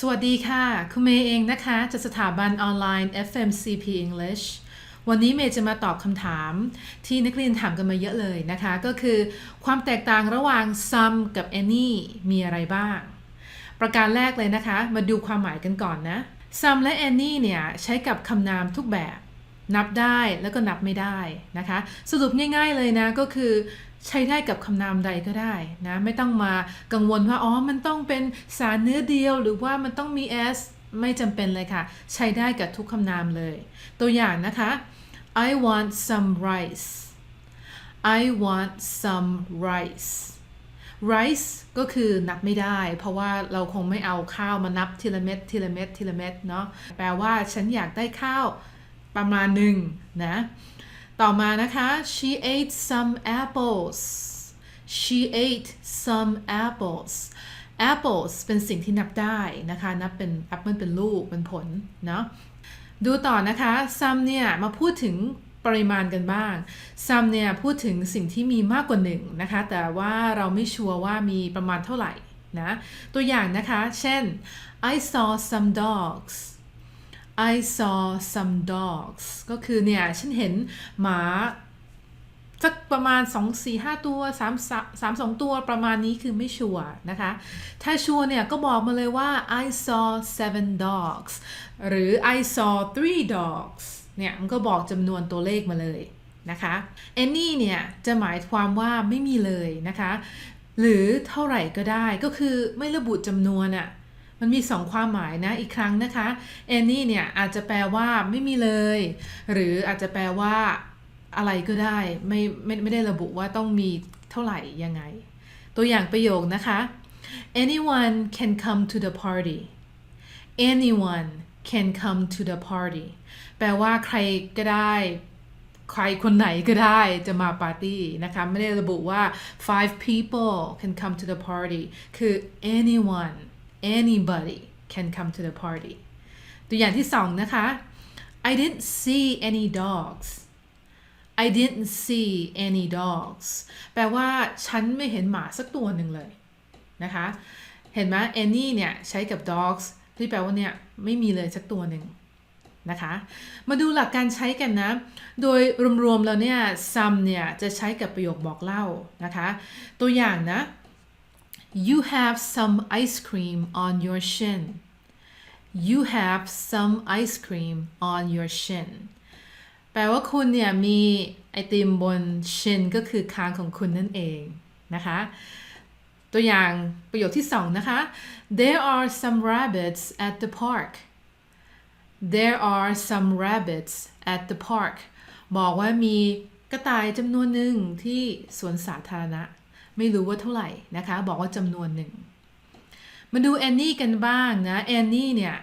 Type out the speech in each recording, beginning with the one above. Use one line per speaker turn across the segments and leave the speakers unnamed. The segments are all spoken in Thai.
สวัสดีค่ะคุณเมย์เองนะคะจากสถาบันออนไลน์ FMCP English วันนี้เมย์จะมาตอบคำถามที่นักเรียนถามกันมาเยอะเลยนะคะ ก็คือความแตกต่างระหว่าง some กับ any มีอะไรบ้าง ประการแรกเลยนะคะ มาดูความหมายกันก่อนนะ some และ any เนี่ยใช้กับคำนามทุกแบบ นับได้แล้วก็นับไม่ได้นะคะ สรุปง่ายๆเลยนะก็คือ ใช้ได้กับคำนามใดก็ได้นะไม่ต้องมากังวลว่าอ๋อมันต้องเป็นสารเนื้อเดียว หรือว่ามันต้องมี s ไม่จำเป็นเลยค่ะ ใช้ได้กับทุกคำนามเลย ตัวอย่างนะคะ I want some rice I want some rice rice ก็คือนับไม่ได้ เพราะว่าเราคงไม่เอาข้าวมานับทีละเม็ดทีละเม็ดทีละเม็ดเนาะแปลว่าฉันอยากได้ข้าวประมาณหนึ่งนะ ต่อมานะคะ she ate some apples she ate some apples apples เป็นสิ่งที่นับได้นะคะ นับเป็นแอปเปิลเป็นลูก เป็นผล เนาะ ดูต่อนะคะ some เนี่ย มาพูดถึงปริมาณกันบ้าง some เนี่ย พูดถึงสิ่งที่มีมากกว่าหนึ่งนะคะ แต่ว่าเราไม่ชัวร์ว่ามีประมาณเท่าไหร่นะ ตัวอย่างนะคะ เช่น I saw some dogs I saw some dogs ก็คือเนี่ย ฉันเห็นหมาสักประมาณ 2 4 5 ตัว 3 3 2 ตัวประมาณนี้คือไม่ชัวร์นะคะ ถ้าชัวร์เนี่ย ก็บอกมาเลยว่า I saw seven dogs หรือ I saw three dogs เนี่ย มันก็บอกจำนวนตัวเลขมาเลยนะคะ any เนี่ย จะหมายความว่าไม่มีเลยนะคะ หรือเท่าไหร่ก็ได้ก็คือไม่ระบุจำนวนอะ มันมีสองความหมายนะอีกครั้งนะคะ any เนี่ยอาจจะแปลว่าไม่มีเลย หรืออาจจะแปลว่าอะไรก็ได้ไม่ไม่ไม่ได้ระบุว่าต้องมีเท่าไหร่ยังไง ตัวอย่างประโยคนะคะ anyone can come to the party anyone can come to the party แปลว่าใครก็ได้ ใครคนไหนก็ได้จะมาปาร์ตี้นะคะ ไม่ได้ระบุว่า five people can come to the party คือ anyone anybody can come to the party ตัวอย่างที่สองนะคะ I didn't see any dogs I didn't see any dogs แปลว่าฉันไม่เห็นหมาสักตัวหนึ่งเลยนะคะ เห็นไหม any เนี่ยใช้กับ dogs ที่แปลว่าเนี่ยไม่มีเลยสักตัวหนึ่งนะคะ มาดูหลักการใช้กันนะ โดยรวมๆแล้วเนี่ย some เนี่ยจะใช้กับประโยคบอกเล่านะคะ ตัวอย่างนะ You have some ice cream on your shin You have some ice cream on your shin แปลว่าคุณเนี่ยมีไอติมบน shin ก็คือคางของคุณนั่นเองนะคะ ตัวอย่างประโยคที่สองนะคะ There are some rabbits at the park There are some rabbits at the park บอกว่ามีกระต่ายจำนวนหนึ่งที่สวนสาธารณะ ไม่รู้ว่าเท่าไหร่นะคะ บอกว่าจำนวนหนึ่ง มาดู any กันบ้างนะ any เนี่ย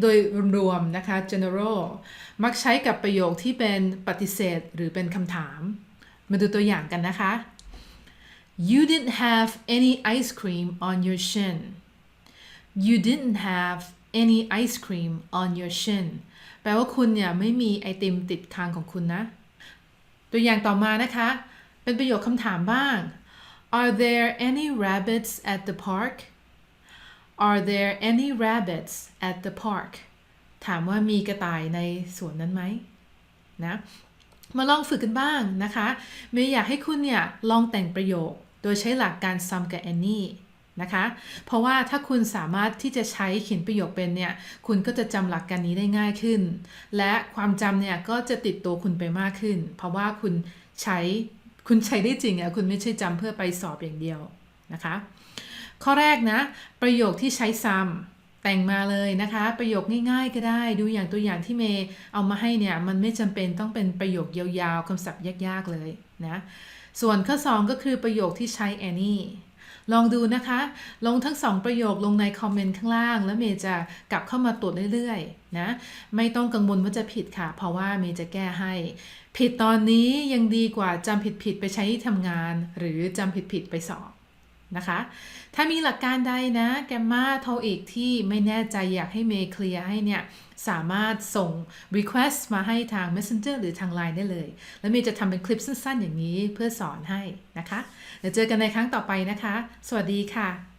โดยรวมนะคะ general มักใช้กับประโยคที่เป็นปฏิเสธหรือเป็นคำถาม มาดูตัวอย่างกันนะคะ You didn't have any ice cream on your shin You didn't have any ice cream on your shin แปลว่าคุณเนี่ยไม่มีไอติมติดคางของคุณนะ ตัวอย่างต่อมานะคะ เป็นประโยคคำถามบ้าง Are there any rabbits at the park Are there any rabbits at the park ถามว่ามีกระต่ายในสวนนั้นไหมนะ มาลองฝึกกันบ้างนะคะเมย์อยากให้คุณเนี่ยลองแต่งประโยค โดยใช้หลักการ some กับ any นะคะ เพราะว่าถ้าคุณสามารถที่จะใช้เขียนประโยคเป็นเนี่ย คุณก็จะจำหลักการนี้ได้ง่ายขึ้น และความจำเนี่ยก็จะติดตัวคุณไปมากขึ้น เพราะว่าคุณใช้ คุณใช้ได้จริงอะคุณไม่ใช่จำเพื่อไปสอบอย่างเดียวนะคะ ข้อแรกนะ ประโยคที่ใช้ซ้ำแต่งมาเลยนะคะ ประโยคง่ายๆก็ได้ ดูอย่างตัวอย่างที่เมย์เอามาให้เนี่ยมันไม่จำเป็นต้องเป็นประโยคยาวๆคำศัพท์ยากๆเลยนะส่วนข้อ 2 ก็คือประโยคที่ใช้ any ลองดูนะคะ ลงทั้ง2ประโยคลงในคอมเมนต์ข้างล่าง แล้วเมย์จะกลับเข้ามาตรวจเรื่อยๆนะไม่ต้องกังวลว่าจะผิดค่ะ เพราะว่าเมย์จะแก้ให้ ผิดตอนนี้ยังดีกว่าจำผิดๆไปใช้ที่ทำงาน หรือจำผิดๆไปสอบ นะคะ ถ้ามีหลักการใดนะแกมมาโทรอีกที่ไม่แน่ใจอยากให้เมย์เคลียร์ให้เนี่ย สามารถส่ง request มาให้ทาง messenger หรือทาง line ได้เลย แล้วเมย์จะทำเป็นคลิปสั้นๆ อย่างนี้เพื่อสอนให้นะคะ เดี๋ยวเจอกันในครั้งต่อไปนะคะ สวัสดีค่ะ